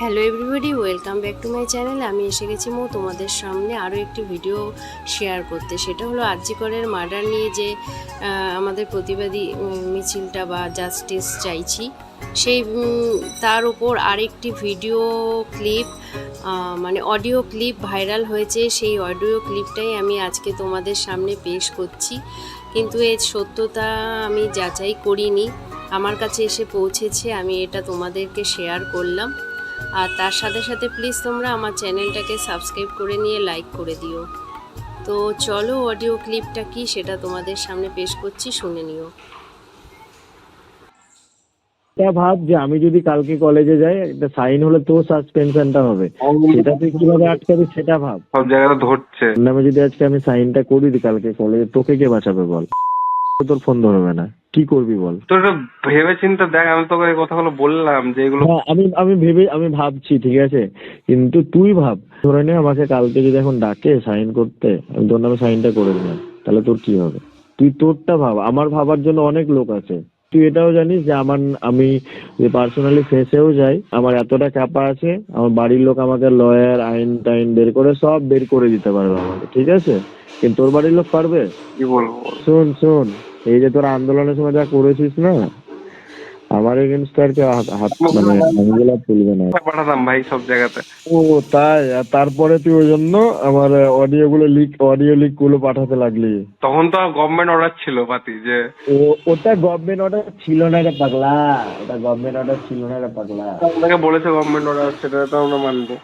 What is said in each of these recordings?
Hello everybody welcome back to my channel আমি এসে গেছি মো তোমাদের সামনে আরও একটি ভিডিও শেয়ার করতে। সেটা হলো আরজিকরের মার্ডার নিয়ে যে আমাদের প্রতিবাদী মিছিলটা বা জাস্টিস চাইছি। সেই তার উপর আরেকটি ভিডিও ক্লিপ মানে অডিও ক্লিপ ভাইরাল হয়েছে। সেই অডিও ক্লিপটাই আমি আজকে তোমাদের সামনে পেশ করছি। কিন্তু এর সত্যতা আমি যাচাই করিনি। আমার কাছে এসে পৌঁছেছে, আমি এটা তোমাদেরকে শেয়ার করলাম। আর তার সাথে সাথে প্লিজ তোমরা আমার চ্যানেলটাকে সাবস্ক্রাইব করে নিয়ে লাইক করে দিও। তো চলো অডিও ক্লিপটা কি সেটা তোমাদের সামনে পেশ করছি শুনে নিও। এটা ভাব যে আমি যদি কালকে কলেজে যাই একটা সাইন হলে তো সাসপেনশনটা হবে। সেটা তুই কীভাবে আটকাবি সেটা ভাব। সব জায়গাতে ধরছে। নামে যদি আজকে আমি সাইনটা করি দিই কালকে কলেজে তোকে কে বাঁচাবে বল? তোর ফোন ধরবে না। কি করবি বল? তো ভেবে চিন্তে দেখ আমি তোকে এই কথাগুলো বললাম যে এগুলো হ্যাঁ আমি আমি ভেবে আমি ভাবছি ঠিক আছে? কিন্তু তুই ভাব। ধরে নে আমাকে কালকে যদি এখন ডাকে সাইন করতে আমি তোর নামে সাইনটা করে দিলাম। তাহলে তোর কি হবে? তুই তোরটা ভাব। আমার ভাবার জন্য অনেক লোক আছে। তুই এটাও জানিস যে আমার আমি যে পার্সোনালি ফেসেও যাই আমার এতটা চাপা আছে আমার বাড়ির লোক আমাকে লয়ার আইন টাইন বের করে সব বের করে দিতে পারবে আমাকে ঠিক আছে? কিন্তু তোর বাড়ির লোক পারবে? কি বলব শোন শোন। এই যে তোর আন্দোলনের সময় যা করেছিস না আমার এগেনস্ট আর কি হাত মানে আঙ্গুলা তুলবে না। পাঠাতাম ভাই সব জায়গাতে। ও তাই? আর তারপরে তুই ওই জন্য আমার অডিও গুলো লিক অডিও লিকগুলো পাঠাতে লাগলি। তখন তো গভর্নমেন্ট অর্ডার ছিল পাতি যে ওটা গভর্নমেন্ট অর্ডার ছিল না রে পাগলা। ওটা গভর্নমেন্ট অর্ডার ছিল না রে পাগলা। আপনাকে বলেছে গভর্নমেন্ট অর্ডার সেটা তো আমরা মানবো।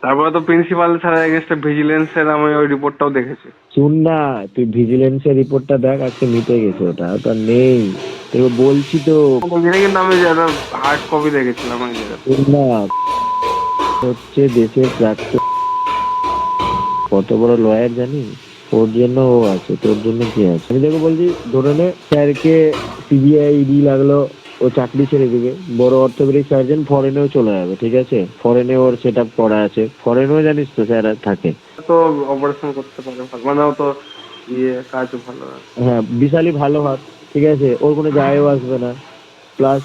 তারপরে তো প্রিন্সিপাল স্যারের এগেস্টে ভিজিলেন্সের আমি ওই রিপোর্টটাও দেখেছি। শুন না তুই ভিজিলেন্সের রিপোর্টটা দেখ আজকে মিটে গেছে ওটা ওটা নেই। তোকে বলছি তো। কিন্তু আমি একটা হার্ড কপি দেখেছিলাম জায়গাতে। না। হচ্ছে দেশের প্রাক্তন কত বড় লয়ার জানি? ওর জন্য ও আছে তোর জন্য কি আছে? আমি তোকে বলছি ধরে নে স্যারকে সিবিআই ইডি লাগল। ও চাকরি ছেড়ে দিবে। বড় অর্থোপেডিক সার্জন ফরেনেও চলে যাবে ঠিক আছে? ফরেনে ওর সেট আপ করা আছে। ফরেনেও জানিস তো স্যার থাকে। তো অপারেশন করতে পারে ভালো। মানে ও তো ইয়ে কাজ ভালো হ্যাঁ বিশালই ভালো হাত ঠিক আছে? ওর কোনো যায়ও আসবে না। প্লাস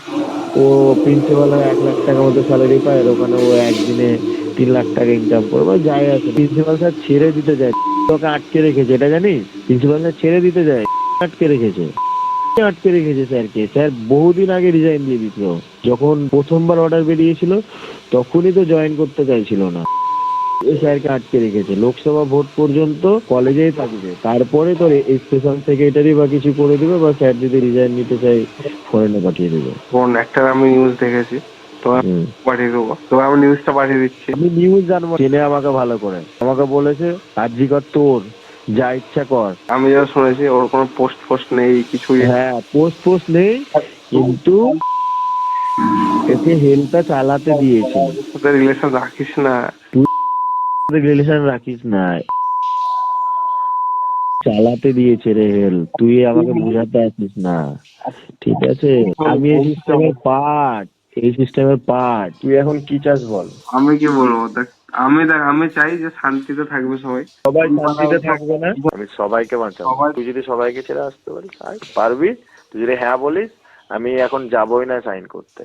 ও প্রিন্সিপাল এক লাখ টাকা মতো স্যালারি পায় আর ওখানে ও একদিনে তিন লাখ টাকা ইনকাম করে। বা যায় আসে প্রিন্সিপাল স্যার ছেড়ে দিতে যায় তোকে আটকে রেখেছে এটা জানিস? প্রিন্সিপাল স্যার ছেড়ে দিতে যায় আটকে রেখেছে। আটকে রেখেছে স্যারকে স্যার বহুদিন আগে রিজাইন দিয়ে দিত যখন প্রথমবার অর্ডার বেরিয়েছিল তখনই তো জয়েন করতে চাইছিল না। স্যারকে আটকে রেখেছে। লোকসভা ভোট পর্যন্ত কলেজেই থাকবে। তারপরে তোর স্পেশাল সেক্রেটারি বা কিছু করে দিবে বা স্যার যদি রিজাইন নিতে চাই ফরেনে পাঠিয়ে দেবে। কোন একটা আমি নিউজ দেখেছি। পাঠিয়ে দেবো। তো আমি নিউজটা পাঠিয়ে দিচ্ছি। আমি নিউজ জানব। চেনে আমাকে ভালো করে। আমাকে বলেছে আর্জিকর তোর। যা ইচ্ছা কর। আমি যা শুনেছি ওর কোনো পোস্ট ফোস্ট নেই কিছুই হ্যাঁ পোস্ট পোস্ট নেই কিন্তু এতে হেলটা চালাতে দিয়েছে। সাথে রিলেশন রাখিস না। রিলেশন রাখিস না। চালাতে দিয়েছে রে হেল তুই আমাকে বোঝাতে আসিস না। ঠিক আছে? আমি এই সিস্টেমের পার্ট এই সিস্টেমের পার্ট তুই এখন কি চাস বল? আমি কি বলব? দেখ আমি দেখ আমি চাই যে শান্তিতে থাকবে সবাই। সবাই শান্তিতে থাকবে না? আমি সবাইকে বাঁচাবো। তুই যদি সবাইকে ছেড়ে আসতে পারিস আয়, পারবি? তুই যদি হ্যাঁ বলিস আমি এখন যাবোই না সাইন করতে।